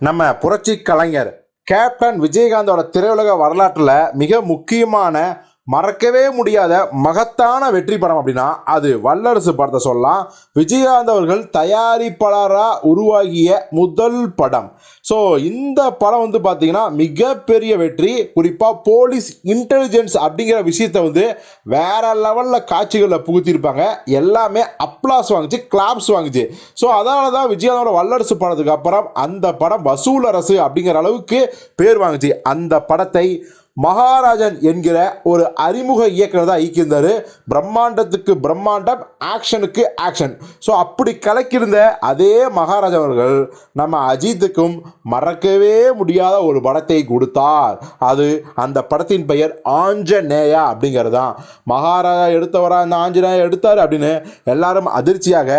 நம்ம புரட்சி கலைஞர் கேப்டன் விஜயகாந்தோட திரையுலக வரலாற்றில் மிக முக்கியமான மறக்கவே முடியாத மகத்தான வெற்றி படம் அப்படின்னா அது வல்லரசு படத்தை சொல்லலாம். விஜயகாந்த் அவர்கள் தயாரிப்பாளராக உருவாகிய முதல் படம். ஸோ இந்த படம் வந்து பார்த்தீங்கன்னா மிகப்பெரிய வெற்றி. குறிப்பாக போலீஸ் இன்டெலிஜென்ஸ் அப்படிங்கிற விஷயத்தை வந்து வேற லெவலில் காட்சிகளில் புகுத்திருப்பாங்க எல்லாமே அப்ளாஸ் வாங்குச்சு கிளாப்ஸ் வாங்குச்சு. ஸோ அதனால தான் விஜயகாந்தோட வல்லரசு படத்துக்கு அப்புறம் அந்த படம் வசூலரசு அப்படிங்கிற அளவுக்கு பேர் வாங்குச்சு. அந்த படத்தை மகாராஜன் என்கிற ஒரு அறிமுக இயக்குனர் தான் இயக்கியிருந்தார். பிரம்மாண்டத்துக்கு பிரம்மாண்டம் ஆக்ஷனுக்கு ஆக்ஷன். ஸோ அப்படி கலக்கியிருந்த அதே மகாராஜா அவர்கள் நம்ம அஜித்துக்கும் மறக்கவே முடியாத ஒரு படத்தை கொடுத்தார். அது அந்த படத்தின் பெயர் ஆஞ்சநேயா அப்படிங்கிறது தான். மகாராஜா எடுத்தவரா அந்த ஆஞ்சநேயா எடுத்தார் அப்படின்னு எல்லாரும் அதிர்ச்சியாக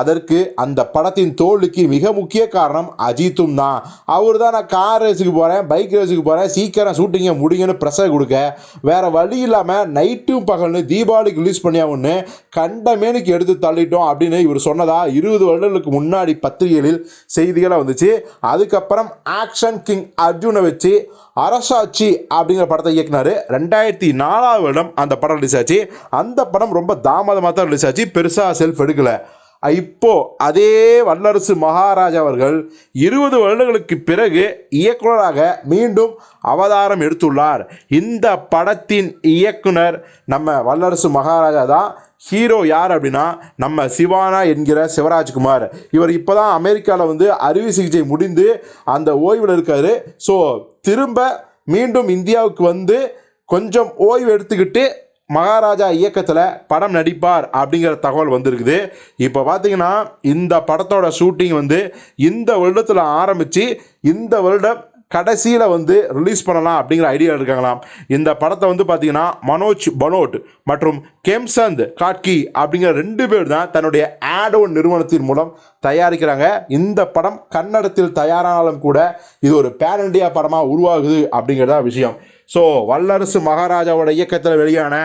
அதற்கு அந்த படத்தின் தோல்விக்கு மிக முக்கிய காரணம் அஜித்தும் தான். அவர் தான் நான் கார் ரேஸுக்கு போகிறேன் பைக் ரேஸுக்கு போகிறேன் சீக்கிரம் ஷூட்டிங்கை முடியும்னு ப்ரெஷர் கொடுக்க வேற வழி இல்லாமல் நைட்டும் பகல்னு தீபாவளிக்கு ரிலீஸ் பண்ணியாகணும்னு கண்டமேனுக்கு எடுத்து தள்ளிட்டோம் அப்படின்னு இவர் சொன்னதா இருபது வருடங்களுக்கு முன்னாடி பத்திரிகைகளில் செய்திகளாக வந்துச்சு. அதுக்கப்புறம் ஆக்ஷன் கிங் அர்ஜுனை வச்சு அரசாட்சி அப்படிங்கிற படத்தை இயக்குனாரு. ரெண்டாயிரத்தி நாலாவது வருடம் அந்த படம் ரிலீஸ் ஆச்சு. அந்த படம் ரொம்ப தாமதமாக தான் ரிலீஸ் ஆச்சு. பெருசாக செல்ஃப் எடுக்கலை இப்போ அதே வல்லரசு மகாராஜா அவர்கள் இருபது வருடங்களுக்கு பிறகு இயக்குனராக மீண்டும் அவதாரம் எடுத்துள்ளார். இந்த படத்தின் இயக்குனர் நம்ம வல்லரசு மகாராஜா தான். ஹீரோ யார் அப்படின்னா நம்ம சிவானா என்கிற சிவராஜ்குமார். இவர் இப்போ தான் அமெரிக்காவில் வந்து அறுவை சிகிச்சை முடிந்து அந்த ஓய்வில் இருக்காரு. ஸோ திரும்ப மீண்டும் இந்தியாவுக்கு வந்து கொஞ்சம் ஓய்வு எடுத்துக்கிட்டு மகாராஜா இயக்கத்தில் படம் நடிப்பார் அப்படிங்கிற தகவல் வந்திருக்குது. இப்போ பார்த்தீங்கன்னா இந்த படத்தோட ஷூட்டிங் வந்து இந்த வருடத்தில் ஆரம்பித்து இந்த வருடம் கடைசியில் வந்து ரிலீஸ் பண்ணலாம் அப்படிங்கிற ஐடியா இருக்காங்களாம். இந்த படத்தை வந்து பார்த்தீங்கன்னா மனோஜ் பனோட் மற்றும் கேம்சந்த் காட்கி அப்படிங்கிற ரெண்டு பேர் தான் தன்னுடைய ஆடோ நிறுவனத்தின் மூலம் தயாரிக்கிறாங்க. இந்த படம் கன்னடத்தில் தயாரானாலும் கூட இது ஒரு பேன் இண்டியா படமாக உருவாகுது அப்படிங்கிறதா விஷயம். ஸோ வல்லரசு மகாராஜாவோட இயக்கத்தில் வெளியான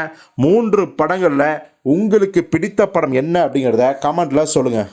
மூன்று படங்களில் உங்களுக்கு பிடித்த படம் என்ன அப்படிங்கிறத கமெண்ட்டில் சொல்லுங்கள்